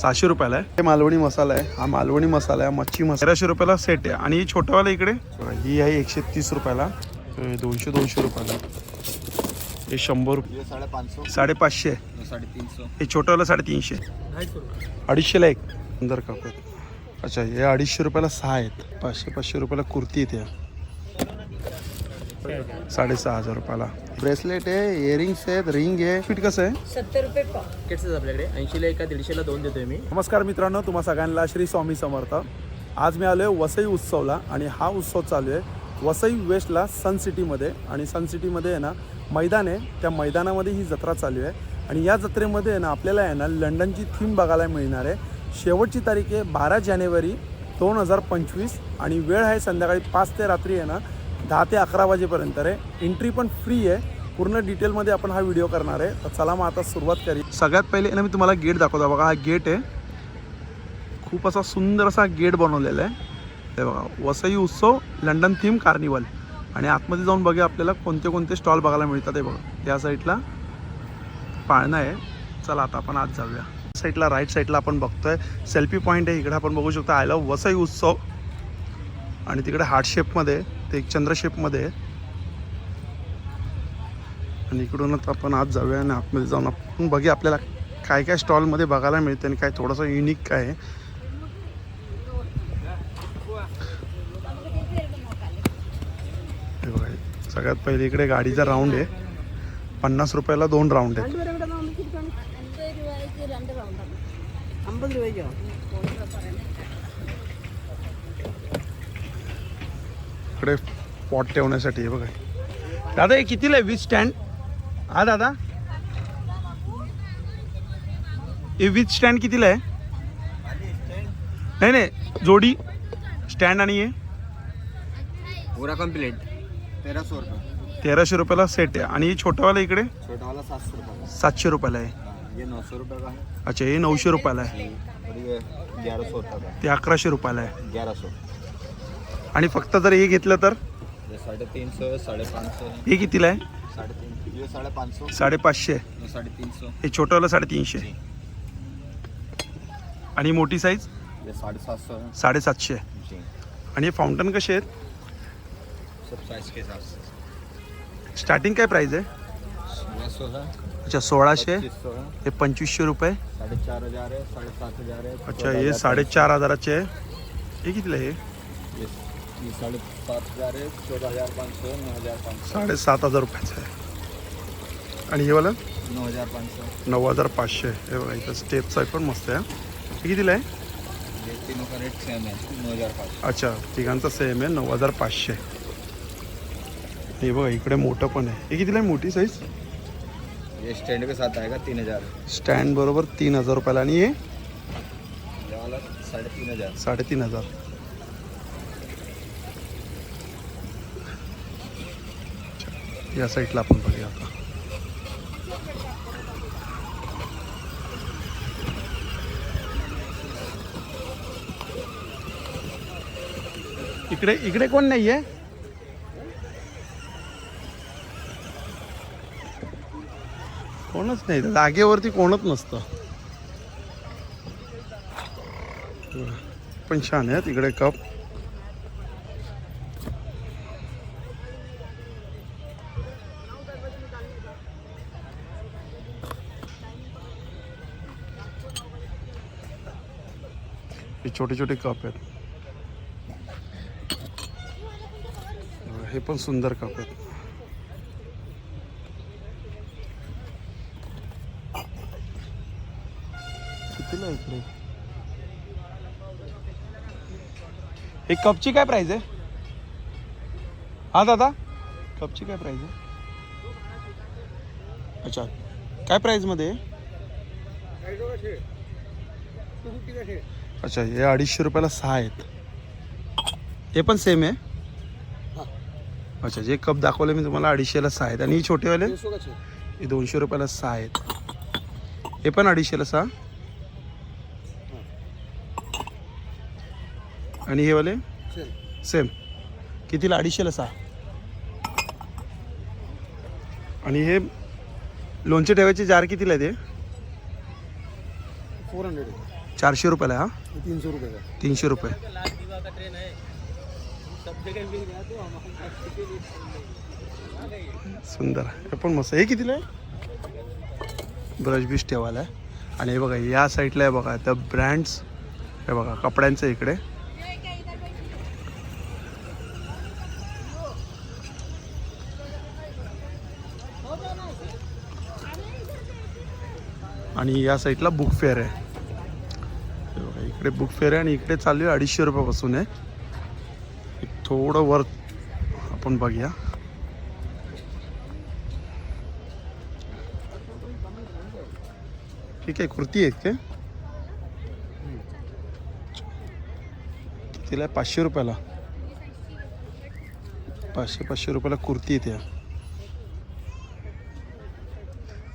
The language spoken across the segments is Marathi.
सहाशे रुपयाला आहे. हे मालवणी मसाला आहे. हा मालवणी मसाला आहे मच्छी मसाला तेराशे रुपयाला सेट आहे. आणि ही छोटावाला इकडे? ही आहे एकशे तीस रुपयाला. दोनशे दोनशे रुपयाला. हे शंभर रुपये. साडेपाचशे. हे छोटंवालं साडेतीनशे. अडीचशेला एक. सुंदर कापड अच्छा हे अडीचशे रुपयाला सहा आहेत. पाचशे पाचशे रुपयाला कुर्ती येते. साडेसहा हजार रुपयाला. ब्रेसलेट आहे इयरिंग्स आहेत रिंग आहे. फिट कसं आहे? सत्तर रुपये पाव आपल्याकडे. ऐंशीला एका दीडशेला दोन देतोय मी. नमस्कार मित्रांनो तुम्हा सगळ्यांना श्री स्वामी समर्थ. आज मी आलो आहे वसई उत्सवला आणि हा उत्सव चालू आहे वसई वेस्टला सन सिटीमध्ये. आणि सन सिटीमध्ये आहे ना मैदान आहे. त्या मैदानामध्ये ही जत्रा चालू आहे. आणि या जत्रेमध्ये आहे ना आपल्याला आहे ना लंडनची थीम बघायला मिळणार आहे. शेवटची तारीख आहे बारा जानेवारी दोन हजार पंचवीस. आणि वेळ आहे संध्याकाळी पाच ते रात्री आहे ना दहा ते अकरा वाजेपर्यंत रे एंट्री पण फ्री आहे. पूर्ण डिटेलमध्ये आपण हा व्हिडिओ करणार आहे. तर चला मग आता सुरुवात करी सगळ्यात पहिले ना मी तुम्हाला गेट दाखवतो. बघा हा गेट आहे. खूप असा सुंदर असा गेट बनवलेला आहे. ते बघा वसई उत्सव लंडन थीम कार्निवल आणि आतमध्ये जाऊन बघा आपल्याला कोणते कोणते स्टॉल बघायला मिळतात हे बघा. या साईडला पाळणं आहे. चला आता आपण आज जाऊया. साईडला राईट साईडला आपण बघतोय. सेल्फी पॉईंट आहे. इकडे आपण बघू शकतो. आय लव वसई उत्सव. आणि तिकडे हार्टशेपमध्ये ते एक चंद्र शेपमध्ये आहे. आणि इकडूनच आपण आज जाऊया आणि आतमध्ये जाऊन आपण बघूया आपल्याला काय काय स्टॉलमध्ये बघायला मिळते आणि काय थोडंसं युनिक काय आहे. हे बघा, सगळ्यात पहिले इकडे गाडीचा राऊंड आहे. पन्नास रुपयाला दोन राऊंड आहेत. इकडे पॉट ठेवण्यासाठी आहे बघा दादा हे कितीला आहे वीज स्टँड हा दादा हे वीज स्टँड कितीला आहे नाही नाही जोडी स्टँड आणि हे पूरा तेरह सौ रुपये तेराशे रुपयाला सेट आहे आणि हे छोटावाला इकडे छोटा वाला सात सौ रुपये सातशे रुपयाला आहे ये रुपये का है अच्छा हे नऊशे रुपयाला आहे और ये ग्यारह सौ रुपये का ते अकराशे रुपयाला आहे है ग्यारह सौ आणि फक्त जर हे घेतलं तर? है कितीला आहे? साडेपाचशे. हे छोटंवालं साडेतीनशे. आणि मोठी साईज है साडेसातशे. जी. आणि हे फाउंटन कसे आहेत? सब साइज के हिसाब से स्टार्टिंग काय प्राइस आहे? सोलह अच्छा सोळाशे. पच्चीस सौ है हे पंचवीसशे रुपये. साढ़े चार हजार है साढ़े सात हजार है अच्छा चौदह हे हजार साडेचार हजाराचे आहे. हे कितीला आहे हे? ये ये साढ़े सात हजार है चौदह हजार पाँच सौ नौ हजार पाँच सौ साडेसात हजार रुपयाचं आहे. आणि हे वाला? नौ हजार पाँच सौ नऊ हजार पाचशे हे बघा इथं स्टेपचं पण मस्त आहे. हा. हे कितीला आहे? ये तीनों का रेट सेम है नौ हजार पाँच अच्छा तिघांचा सेम आहे नऊ हजार पाचशे हे बघा इकडे मोठं पण आहे. हे कितीला आहे मोठी साईज ये स्टैंड के साथ आएगा तीन हजार. स्टँड बरोबर तीन हजार रुपयाला. आणि हे? ये वाला साढ़े तीन हजार. साडेतीन हजार. या साईडला आपण बघूया आता. इकडे इकडे कोण नाहीये? कोणच नाही जागेवरती कोणच नसतं. पण छान आहे तिकडे कप छोटे छोटे कप आहेत. हे पण सुंदर कप आहेत. कितीला इकडे? हे कपची काय प्राइस आहे? हा दादा? कपची काय प्राइस आहे? अच्छा काय प्राइसमध्ये आहे? अच्छा हे अडीचशे रुपयाला सहा आहेत. हे पण सेम आहे? अच्छा जे कप दाखवले मी तुम्हाला अडीचशेला सहा आहेत. आणि ही छोटेवाले? हे दोनशे रुपयाला सहा आहेत. हे पण अडीचशेला सहा? आणि हे वाले? सेम कितीला? अडीचशेला सहा. आणि हे लोणचे ठेवायचे जार कितीला आहे ते फोर हंड्रेड चारशे रुपयाला आहे हा? तीन सौ रुपये का? तीनशे रुपये. सुंदर. हे पण मस्त. हे कितीला आहे? ब्रश बिश ठेवायला आहे. आणि हे बघा या साईडला आहे बघा द ब्रँड्स हे बघा कपड्यांचं इकडे. आणि या साईडला बुक फेअर आहे. इकडे बुक फेअर आहे आणि इकडे चालू आहे. अडीचशे रुपयापासून आहे. एक थोडं वर आपण बघूया. ठीक आहे कुर्ती आहेत का तिला आहे पाचशे रुपयाला. पाचशे पाचशे रुपयाला कुर्ती येते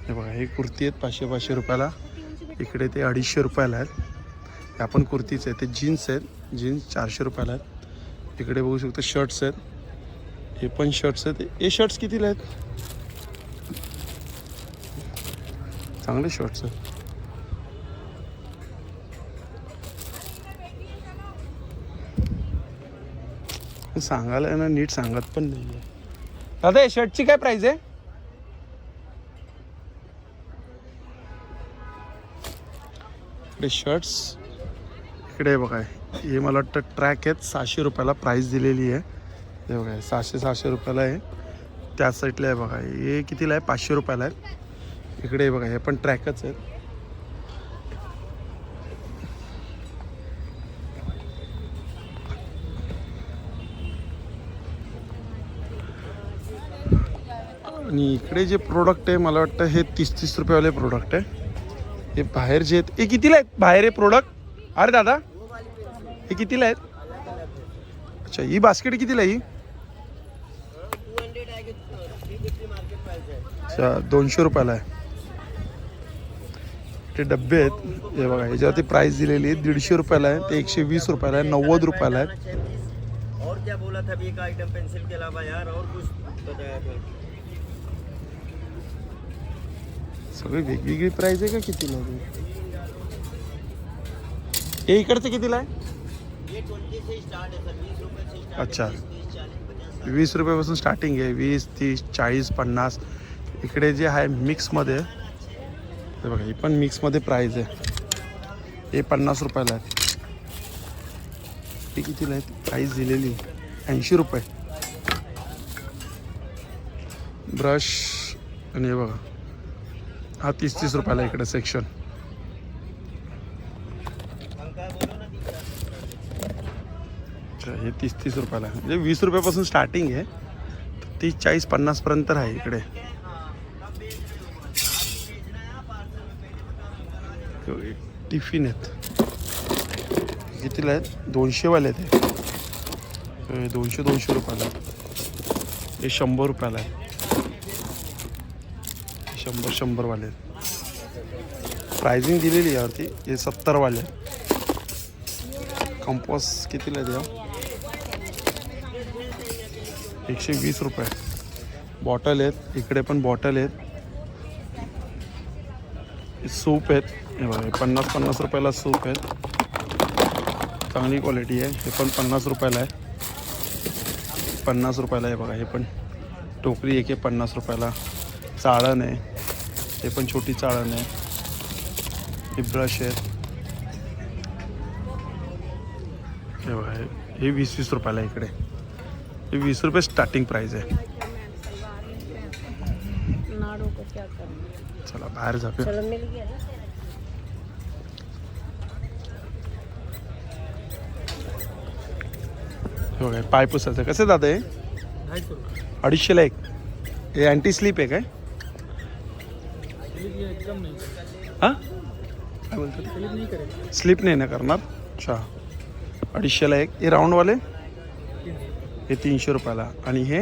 हे बघा हे कुर्ती आहेत पाचशे पाचशे रुपयाला. इकडे ते अडीचशे रुपयाला आहेत. ह्या पण कुर्तीच आहे ते जीन्स आहेत. जीन्स चारशे रुपयाला आहेत. इकडे बघू शकतो शर्ट्स आहेत. हे पण शर्ट्स आहेत. हे शर्ट्स कितीला आहेत? चांगले शर्ट्स आहेत. सांगायला ना नीट सांगत पण नाही दादा शर्टची काय प्राइस आहे? शर्ट्स इकडे बघा हे मला वाटतं ट्रॅक आहेत. सहाशे रुपयाला प्राईस दिलेली आहे. हे बघा सहाशे सहाशे रुपयाला आहे. त्या साईडला आहे बघा हे कितीला आहे? पाचशे रुपयाला आहे. इकडे बघा हे पण ट्रॅकच आहेत. आणि इकडे जे प्रोडक्ट आहे मला वाटतं हे तीस तीस रुपयावाले प्रोडक्ट आहे. हे बाहेर जे आहेत हे कितीला आहेत? बाहेर हे प्रोडक्ट अरे दादा हे कितीला आहेत? अच्छा ही बास्केट कितीला आहे ही? अच्छा दोनशे रुपयाला आहे. ते डब्बे आहेत. हे बघा ह्याच्यावरती प्राईस दिलेली आहे. दीडशे रुपयाला आहे. ते एकशे वीस रुपयाला आहे. नव्वद रुपयाला आहे और क्या बोला था अभी एक आइटम पेंसिल के अलावा यार और कुछ बताया था? सगळी वेगवेगळी प्राईस आहे का कितीला? हे इकडचं कितीला आहे? अच्छा। वीस रुपयापासून स्टार्टिंग आहे वीस तीस चाळीस पन्नास. इकडे जे आहे मिक्समध्ये हे बघा ही पण मिक्समध्ये प्राईज आहे. हे पन्नास रुपयाला आहे. हे कितीला आहे? प्राईस दिलेली ऐंशी रुपये. ब्रश आणि हे बघा. हा तीस तीस रुपयाला इकडे सेक्शन अच्छा हे तीस तीस रुपयाला. म्हणजे वीस रुपयापासून स्टार्टिंग आहे. तीस चाळीस पन्नासपर्यंत आहे इकडे. टिफिन आहेत. कितीला आहेत? दोनशेवाले आहेत. हे. दोनशे दोनशे रुपयाला हे शंभर रुपयाला आहे शंभर शंभरवाले आहेत. प्राइसिंग दिलेली आहे यावरती. हे सत्तरवाले कंपॉस कितीला आहेत या एकशे वीस रुपये. बॉटल आहेत इकडे पण बॉटल आहेत. सूप आहेत. हे बघा पन्नास पन्नास रुपयाला सूप आहेत. चांगली क्वालिटी आहे. हे पण पन्नास रुपयाला आहे. पन्नास रुपयाला आहे बघा हे पण. टोकरी एक आहे पन्नास रुपयाला. चाळण आहे. हे पण छोटी चाळण आहे. हे ब्रश आहेत. हे बघा हे वीस वीस रुपयाला आहे इकडे. वीस रुपये स्टार्टिंग प्राईस आहे. चला बाहेर जाऊया. बघा पाय पुसायचं. कसं दादा हे? अडीचशेला एक. हे अँटी स्लीप आहे काय? हां? काय स्लीप नाही ना करणार? अच्छा. अडीचशेला एक. हे राऊंडवाले हे तीनशे रुपयाला. आणि हे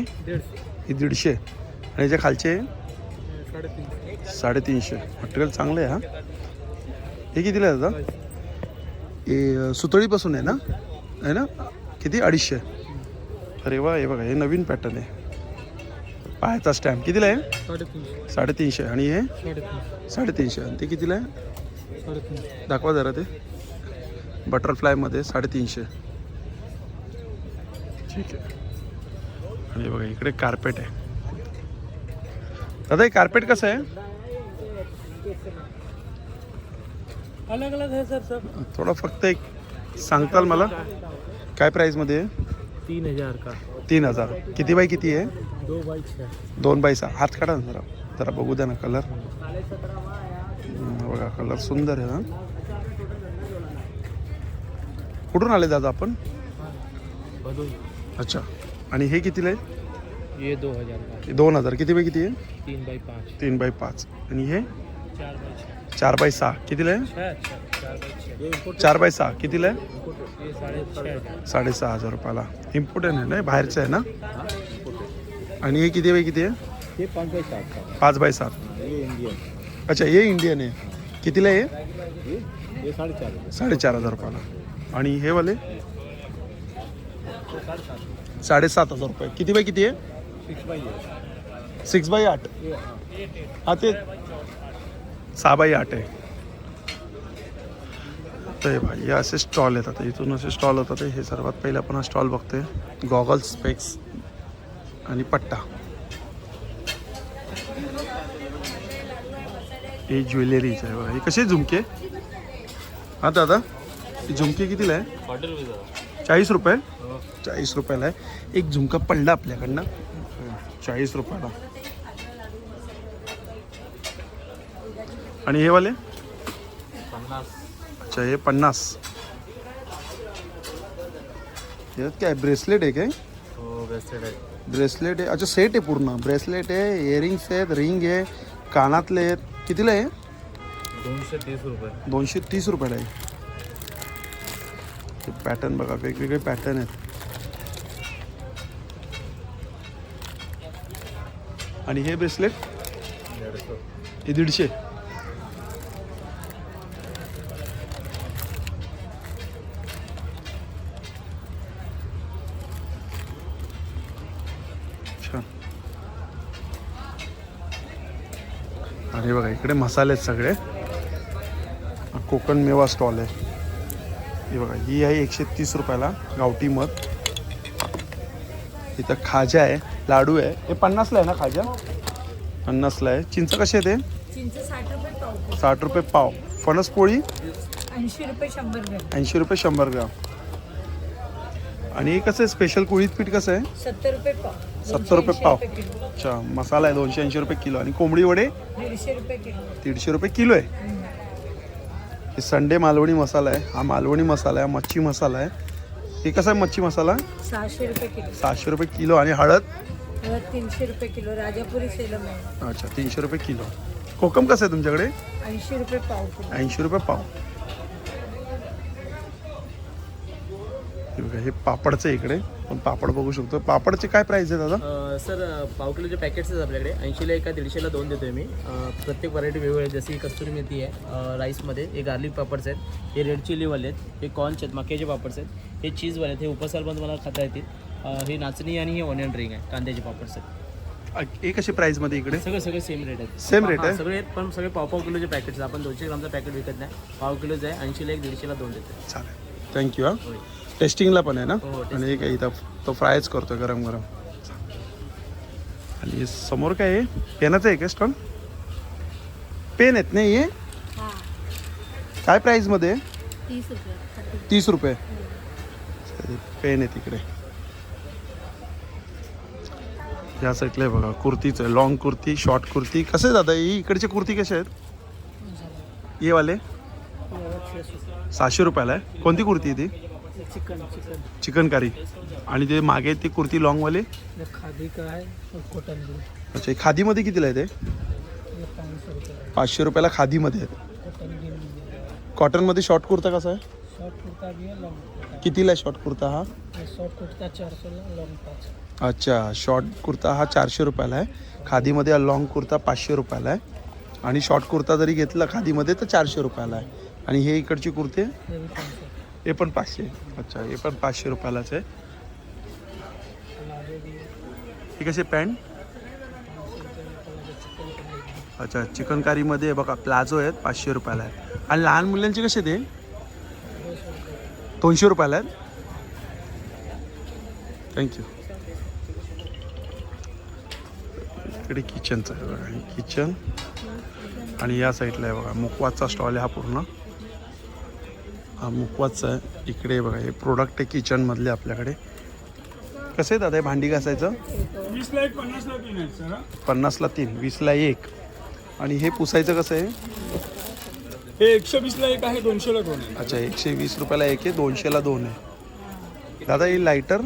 हे दीडशे. आणि याच्या खालचे? साडेतीनशे. मटेरियल चांगलं आहे हा? हे कितीला आहे दादा? हे सुतळीपासून आहे ना? आहे ना? किती? अडीचशे. अरे वा हे बघा हे नवीन पॅटर्न आहे. पायाचा स्टॅम्प कितीला आहे? साडेतीनशे. आणि हे? साडेतीनशे. आणि ते कितीला आहे? दाखवा जरा ते. बटरफ्लायमध्ये साडेतीनशे. ठीक आहे. आणि बघा इकडे कार्पेट आहे. दादा हे कार्पेट कसं आहे? अलग अलग है सर थोडं फक्त एक सांगताल मला. काय प्राईजमध्ये आहे? तीन हजार का? तीन हजार. किती बाय किती आहे? दो छः दोन बाय सहा हात काढा ना जरा. जरा बघू द्या ना कलर बघा कलर सुंदर आहे ना कुठून आले दादा आपण? अच्छा. आणि हे कितीला आहे? ये दो हजार का हे दोन हजार. किती बाय किती आहे? तीन बाई पाँच. तीन बाय पाच. आणि हे? चार बाई छः चार बाय सहा. कितीला आहे? छः चार बाई छः ये इम्पोर्ट चार बाय सहा. कितीला आहे? ये साढ़े छः हजार. साडेसहा हजार रुपयाला. इम्पोर्टंट आहे ना? बाहेरचं आहे ना? आणि हे किती बाय किती आहे? हे पाच बाय सात. का पाच बाय सात. हे इंडियन. अच्छा हे इंडियन आहे. कितीला आहे साडेचार साडेचार हजार रुपयाला. आणि हे वाले? साडेसात हजार रुपये. किती बाय किती आहे? सिक्स बाय आठ. हा ते सहा बाय आठ आहे. तर हे भाई हे असे स्टॉल येतात. इथून असे स्टॉल होतात. हे सर्वात पहिले आपण हा स्टॉल बघतोय. गॉगल्स स्पेक्स आणि पट्टा. हे ज्वेलरीचं आहे बघा. हे कसे झुमके? हा दादा झुमके कितीला आहे. चाळीस रुपये. चाळीस रुपयाला आहे. एक झुमका पडला आपल्याकडनं. चाळीस रुपयाला. आणि हे वाले? अच्छा हे पन्नास. यात काय ब्रेसलेट आहे काय? हो ब्रेसलेट आहे. ब्रेसलेट आहे. अच्छा सेट आहे पूर्ण. ब्रेसलेट आहे इयरिंग्स आहेत रिंग आहे कानातले आहेत. कितीला आहे? दोनशे तीस रुपये. दोनशे तीस रुपयाला आहे. हे पॅटर्न बघा वेगवेगळे पॅटर्न आहेत. आणि हे ब्रेसलेट हे दीडशे. छान. आणि बघा इकडे मसाले आहेत सगळे. कोकण मेवा स्टॉल आहे. हे बघा ही आहे एकशे तीस रुपयाला गावठी मध. इथं खाजा आहे लाडू आहे. हे पन्नासला आहे ना खाजा पन्नासला आहे. चिंच कशी आहे ते? साठ रुपये पाव. साठ रुपये पाव. फणस पोळी? ऐंशी रुपये शंभर ग्रॅम. ऐंशी रुपये शंभर ग्राम. आणि हे कसं आहे स्पेशल कुळीत पीठ कसं आहे? सत्तर रुपये पाव. सत्तर रुपये पाव. अच्छा मसाला आहे दोनशे ऐंशी रुपये किलो. आणि कोंबडी वडे? दीडशे रुपये किलो. दीडशे रुपये किलो आहे. हे संडे मालवणी मसाला आहे. हा मालवणी मसाला आहे हा मच्छी मसाला आहे. हे कसं आहे मच्छी मसाला? सहाशे रुपये किलो. सहाशे रुपये किलो आणि हळद? परत तीनशे रुपये किलो. राजापुरी सेलम आहे. अच्छा तीनशे रुपये किलो. कोकम कसं आहे तुमच्याकडे? ऐंशी रुपये पाव किलो. ऐंशी रुपये पाव. हे बघा हे पापडचं इकडे. पण पापड बघू शकतो. पापडचे काय प्राइस आहे दादा? सर पाव किलोचे पॅकेट्स आहेत आपल्याकडे. ऐंशीला एका दीडशेला दोन देतोय मी. अ, प्रत्येक व्हरायटी वेगवेगळी आहे जशी कस्तुरी मेथी आहे अ, राईसमध्ये हे गार्लिक पापड्स आहेत हे रेड चिलीवाले आहेत हे कॉर्नचे आहेत मक्याचे पापड्स आहेत हे चीजवाले आहेत हे उपसाल पण तुम्हाला खाता येतील. अ, हे नाचणी आणि हे ऑनियन रिंग आहे कांद्याचे पापड्स आहेत. एक कशी प्राइसमध्ये इकडे? सगळे सगळे सेम रेट आहेत. Same rate हा, आहे? सगळे आहेत पण सगळे पाव पाव किलोचे पॅकेट्स आपण दोनशे ग्रामचं पॅकेट विकत नाही. पाव किलोचं आहे ऐंशीला एक दीडशेला दोन देतो चालेल. थँक्यू हा. होय. टेस्टिंगला पण आहे ना? हो. आणि हे काय इथं. तो फ्रायच करतोय गरम गरम. आणि समोर काय आहे? पेनाचं आहे का स्टॉल पेन आहेत नाही हे? हां. काय प्राईजमध्ये आहे तीस रुपये तीस रुपये. पेन आहे तिकडे. या साईडला आहे बघा कुर्तीचं लॉंग कुर्ती शॉर्ट कुर्ती. कसं आहे दादा? ही इकडचे कुर्ती कसे आहेत? ये वाले? सहाशे रुपयाला आहे. कोणती कुर्ती आहे ती? Chicken chicken. चिकनकारी आणि ते मागे ती कुर्ती लॉंगवाले खादी का है और कॉटन अच्छा खादीमध्ये कितीला आहे ते? पाचशे रुपयाला खादीमध्ये आहेत. कॉटन भी कॉटनमध्ये शॉर्ट कुर्ता कसा आहे? कितीला शॉर्ट कुर्ता हा? शॉर्ट कुर्ता चार सौ लॉन्ग पाँच. अच्छा शॉर्ट कुर्ता हा चारशे रुपयाला आहे. खादीमध्ये हा लॉंग कुर्ता पाचशे रुपयाला आहे. आणि शॉर्ट कुर्ता जरी घेतला खादीमध्ये तर चारशे रुपयाला आहे. आणि हे इकडची कुर्ती हे पण पाचशे. अच्छा हे पण पाचशे रुपयालाच आहे. ही कशी पॅन्ट? अच्छा चिकनकारीमध्ये बघा प्लाझो आहेत पाचशे रुपयाला आहेत. आणि लहान मुलांचे कसे ते दोनशे रुपयाला आहेत. थँक्यू इकडे किचनचं आहे बघा किचन आणि या साईडला आहे बघा मुकवाचा स्टॉल आहे हा पूर्ण. हा मुकवाचा आहे. इकडे बघा हे प्रोडक्ट आहे किचनमधले आपल्याकडे. कसं आहे दादा हे भांडी घासायचं? वीसला एक पन्नासला तीन आहेत सर. पन्नासला तीन वीसला एक. आणि हे पुसायचं कसं आहे? हे एकशे वीसला एक आहे दोनशेला दोन आहे. अच्छा एकशे वीस रुपयाला एक आहे दोनशेला दोन आहे. दादा ही lighter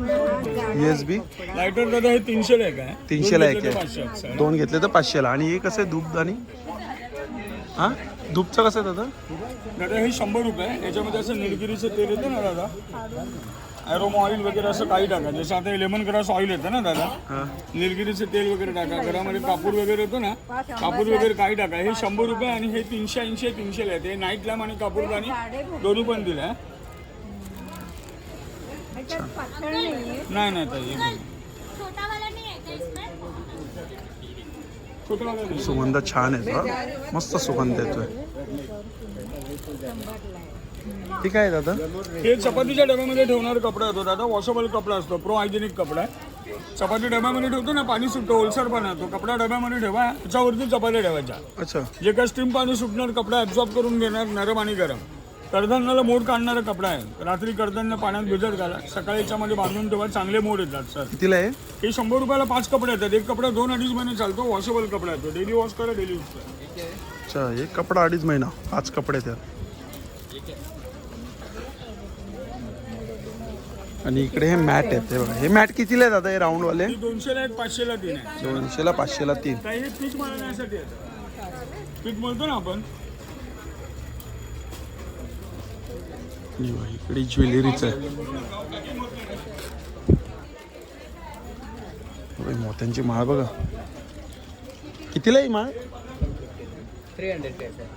U S B lighter दादा हे तीनशेला एक आहे. तीनशेला दोन एक घेतले तर आहे. दोन घेतले तर पाचशेला. आणि हे कसं आहे धूपदानी हां? धूपचं कसं आहे दादा? दादा हे शंभर रुपये. याच्यामध्ये असं निलगिरीचं तेल येतं ना दादा? ॲरोमा ऑइल वगैरे असं काही टाका. जसं आता लेमन ग्रास ऑइल येतं ना दादा? हां. निलगिरीचं तेल वगैरे टाका. घरामध्ये कापूर वगैरे येतो ना? कापूर वगैरे काही टाका. हे शंभर रुपये आणि हे तीनशे ऐंशी तीनशेला आहे ते नाईट लॅम्प आणि कापूर पाणी दोन्ही पण दिलं आहे नाही नाही ताई हे नाही. छोटा वाला नहीं है क्या इसमें छोटं वालं नाही. सुगंध छान आहे तो मस्त सुगंध येतोय. ठीक आहे दादा. हे चपातीच्या डब्यामध्ये ठेवणारा कपडा येतो दादा वॉशेबल कपडा असतो. प्रो हायजेनिक कपडा आहे. चपाती डब्यामध्ये ठेवतो ना पाणी सुटतो ओलसर पण तो कपडा डब्यामध्ये ठेवा. त्याच्यावरती चपात्या ठेवायच्या. अच्छा. जे काय स्टीम पाणी सुटणार कपडा ॲब्झॉर्ब करून घेणार नरम आणि गरम. कडधान्याला मोड काढणारा कपडा आहे. रात्री कडधान्य पाण्यात भिजत घाला. सकाळी याच्यामध्ये बांधून ठेवा. चांगले मोड येतात सर. कितीला आहे? हे शंभर रुपयाला पाच कपडे येतात. एक कपडा दोन अडीच महिने चालतो. वॉशेबल कपडा येतो. डेली वॉश करा डेली यूज करा. अच्छा एक कपडा अडीच महिना. पाच कपडे त्यात आणि इकडे हे मॅट आहेत. ते बघा. हे मॅट कितीला आहे दादा हे राऊंडवाले? ही दोनशेला एक पाचशेला तीन आहे दोनशेला पाचशेला तीन. काही हे पीठ मळण्यासाठी येतं पीठ मळतो ना आपण? इकडे ज्वेलरीचं आहे. मोत्यांची माळ बघा. कितीला आहे माळ?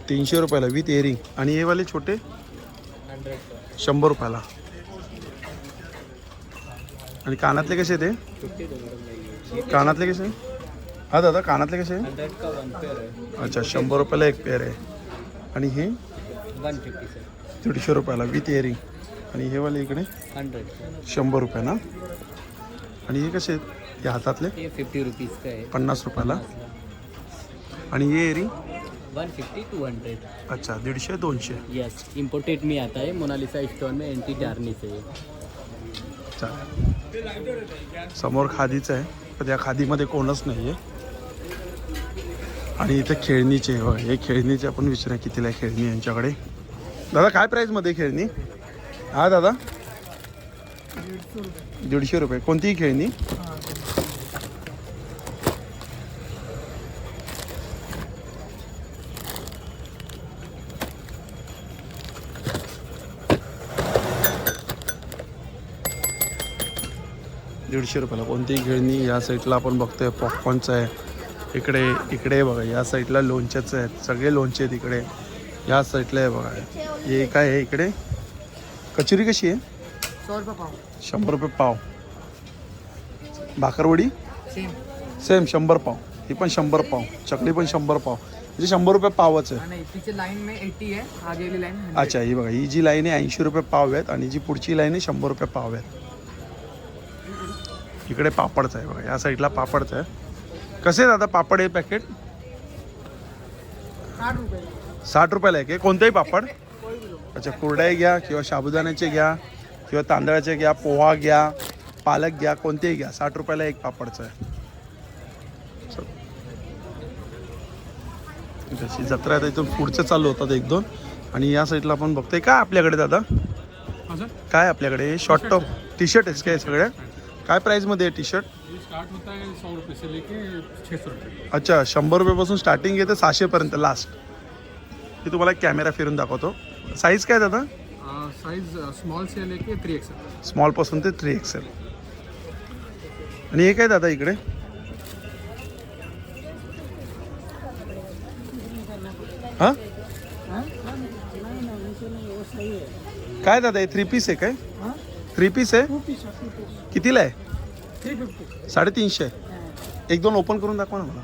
तीनशे रुपयाला विथ एअरिंग आणि हे वाले छोटे? शंभर रुपयाला. आणि कानातले कसे ते? कानातले कसे? हा दादा कानातले कसे? अच्छा शंभर रुपयाला एक पेअर आहे. आणि हे? वन फिफ्टी सर दीडशे रुपयाला विथ इयरिंग आणि हे वाले इकडे हंड्रेड शंभर रुपये ना? आणि हे कसे आहेत? हे हातातले ये फिफ्टी रुपीज़ पन्नास रुपयाला? आणि हे earring one fifty two hundred अच्छा दीडशे दोनशे. यस इम्पोर्टेड में आता है मोनालिसा स्टोन में एंटी टार्निश है ये चालेल समोर खादीचं आहे. पण त्या खादीमध्ये कोणच नाही आहे आणि इथं खेळणीचे होय. हे खेळणीचे आपण विचारा कितीला आहे खेळणी यांच्याकडे. दादा काय प्राईजमध्ये खेळणी? हा दादा? दीडशे रुपये. कोणतीही खेळणी? दीडशे रुपयाला कोणतीही खेळणी या साईडला आपण बघतोय. पॉपकॉर्नचं आहे. इकडे इकडे बघा या साईडला लोणच्याचं आहेत. सगळे लोणचे आहेत इकडे. या साईडला आहे बघा. हे काय आहे इकडे? कचोरी कशी आहे? शंभर रुपये पाव. भाकरवडी सेम. सेम शंभर पाव. ही पण शंभर पाव. चकली पण शंभर पाव. म्हणजे शंभर रुपये पावच आहे. नहीं पीछे लाइन में एट्टी आगे वाली लाइन अच्छा ही बघा ही जी लाईन आहे ऐंशी रुपये पाव आहेत आणि जी पुढची लाईन आहे शंभर रुपये पाव आहेत. इकडे पापडचं आहे बघा या साईडला पापडचं आहे. कसे दादा पापड हे पॅकेट साठ रुपयाला आहे. की कोणतेही पापड? अच्छा कुरडाई घ्या किंवा साबुदाण्याचे घ्या किंवा तांदळाचे घ्या पोहा घ्या पालक घ्या कोणतेही घ्या. साठ रुपयाला एक पापडचं आहे. जशी जत्रा आहे इथून पुढचं चालू होतात एक दोन. आणि या साईडला आपण बघतोय. काय आपल्याकडे दादा? काय आपल्याकडे? शॉर्ट टॉप टी शर्ट आहेस काय सगळ्या काय प्राईजमध्ये आहे टी शर्ट स्टार्ट होता है सौ रुपये से लेके छः सौ रुपये. अच्छा शंभर रुपयापासून स्टार्टिंग येते सहाशेपर्यंत लास्ट मी तुम्हाला एक कॅमेरा फिरून दाखवतो. साईज काय दादा? साइज स्मॉल से लेके थ्री एक्सएल स्मॉलपासून ते थ्री एक्सेल आणि हे काय दादा इकडे? हां? काय दादा हे थ्री पीस आहे काय? थ्री पीस आहे? कितीला आहे? साडेतीनशे एक दोन ओपन करून दाखवा ना मला.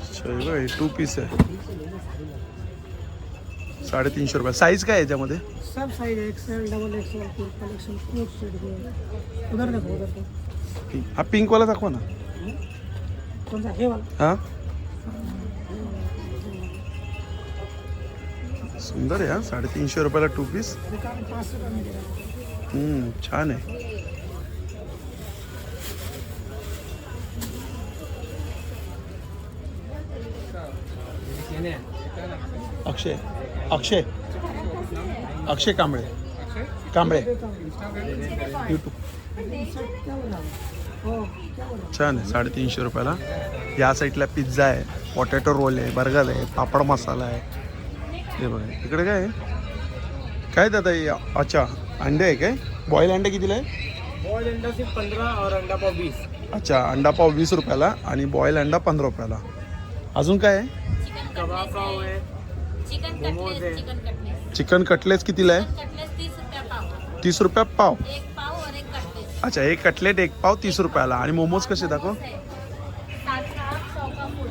अच्छा हे बघा, हे टू पीस आहे. साडेतीनशे रुपये. साईज काय आहे याच्यामध्ये? सब size XL double XL triple XL coat set के उधर देखो उधर देखो हा पिंकवाला दाखवा ना. कौन सा ये वाला हा. सुंदर आहे हा. साडेतीनशे रुपयाला टू पीस छान आहे. अक्षय अक्षय. अक्षय कांबळे. कांबळे. यूट्यूब छान आहे साडेतीनशे रुपयाला. या साईडला पिझ्झा आहे पोटॅटो रोल आहे बर्गर आहे पापड मसाला आहे. हे बघा इकडे काय आहे? काय दादा हे? अच्छा अंडे आहे काय? बॉईल अंडे कितीला आहे? बॉल अंडा सिर्फ पंधरा और अंडा पाव वीस. अच्छा अंडा पाव वीस रुपयाला आणि बॉईल अंडा पंधरा रुपयाला. अजून काय आहे? चिकन कबाब पाव आहे. चिकन मोमोज कटलेस है। चिकन कटलेस चिकन कटलेट्स कितीला आहे? तीस रुपया पाव. तीस रुपया पाव. एक पाव और एक कटलेस अच्छा एक कटलेट एक पाव तीस रुपयाला. आणि मोमोज कसे दाखव सात का सौ का फुल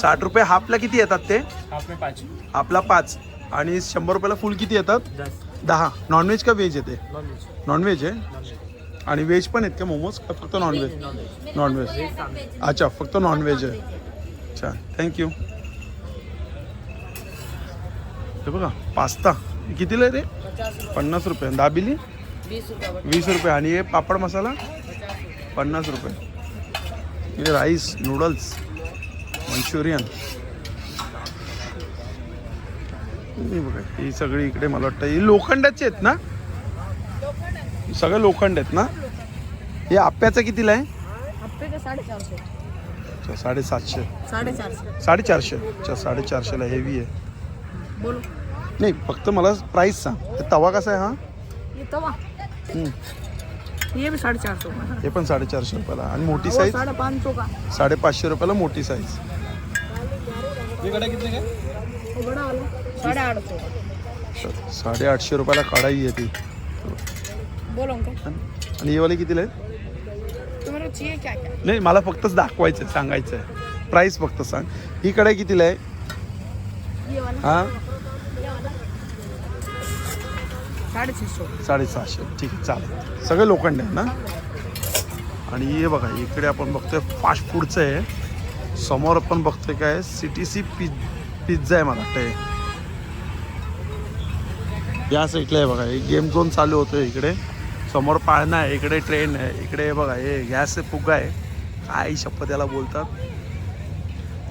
साठ रुपये हाफला किती येतात ते? हाफ में पाच. आपला पाच. आणि शंभर रुपयाला फुल किती येतात? दस. दहा. नॉनव्हेज का व्हेज येते? नॉन व्हेज नॉनव्हेज आहे आणि व्हेज पण आहेत का मोमोज का फक्त नॉनव्हेज नॉनव्हेज अच्छा फक्त नॉनव्हेज आहे. छान थँक्यू हे बघा पास्ता. कितीला आहे रे पन्नास रुपये. दाबिली? वीस रुपया. वीस रुपये. आणि हे पापड मसाला? पन्नास रुपये. हे राईस नूडल्स मंचुरियन हे बघा ही सगळी इकडे मला वाटतं ही लोखंडाची आहेत ना? सगळे लोखंड आहेत ना? हे आप्याचं कितीला आहे? साडेसातशे. साडेचारशे. अच्छा साडेचारशेला हेवी आहे. बोलो. नाही फक्त मला प्राईस सांग. तवा कसा आहे हा? ये तवा. है पण साडेचारशे रुपयाला. आणि मोठी साईज साडेपाचशे रुपयाला मोठी साईज साडेआठशे रुपयाला कढाई आहे ती. बोलो आणि हे वाले कितीला? आहे तुम्हारे को? चाहिए क्या क्या नाही मला फक्तच दाखवायचं आहे सांगायचं. आहे प्राईस फक्त सांग. ही कढाई कितीला? आहे ये वाला हा? साढ़े छः सौ साडेसहाशे. ठीक आहे चालेल. सगळे लोखंड आहे ना? आणि हे बघा इकडे आपण बघतोय फास्ट फूडचं आहे. समोर आपण बघतोय काय सी टी सी पिझ पिझ्झा आहे मला वाटतं. या साईडला आहे बघा हे गेम झोन चालू होतो इकडे. समोर पाळणा आहे इकडे ट्रेन आहे इकडे बघा हे गॅस फुगा आहे. काय शपथ याला बोलतात.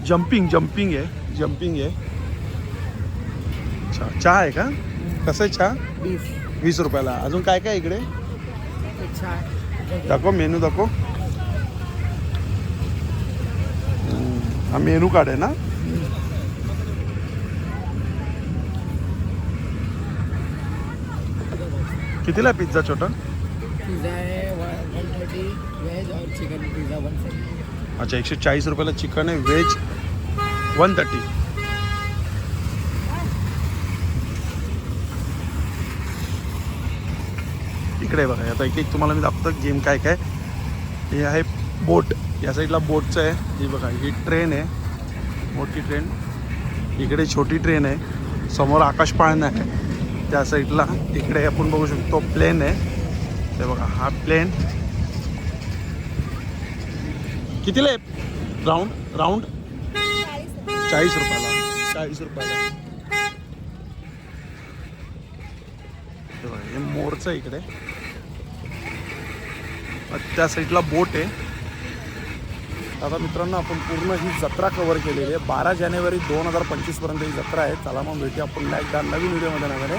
जम्पिंग जम्पिंग आहे जम्पिंग आहे. चहा चहा आहे का? कसं आहे चहा? बीस वीस रुपयाला. अजून काय काय इकडे? अच्छा दाखव मेनू दाखव. हा मेनू कार्ड आहे ना? कितीला आहे पिझ्झा छोटा? पिज़्ज़ा है वन थर्टी वेज और चिकन पिज़्ज़ा वन फोर्टी अच्छा एकशे चाळीस रुपयाला चिकन आहे व्हेज वन थर्टी इकडे बघा आता एक एक तुम्हाला मी दाखवतो गेम काय काय हे आहे बोट. या साईडला बोटचं आहे. ही बघा ही ट्रेन आहे. मोठी ट्रेन. इकडे छोटी ट्रेन आहे. समोर आकाश पाळणं आहे. त्या साईडला इकडे आपण बघू शकतो प्लेन आहे. ते बघा हा प्लेन. कितीला आहे? Round round? चाळीस रुपयाला. चाळीस रुपयाला. हे बघा, हे मोरचं इकडे. त्या साईडला बोट आहे. आता मित्रांनो आपण पूर्ण ही जत्रा कव्हर केलेली आहे. बारा जानेवारी दोन हजार पंचवीसपर्यंत ही जत्रा आहे. चला मग भेटूया आपण एकदा नवीन व्हिडिओमध्ये नव्याने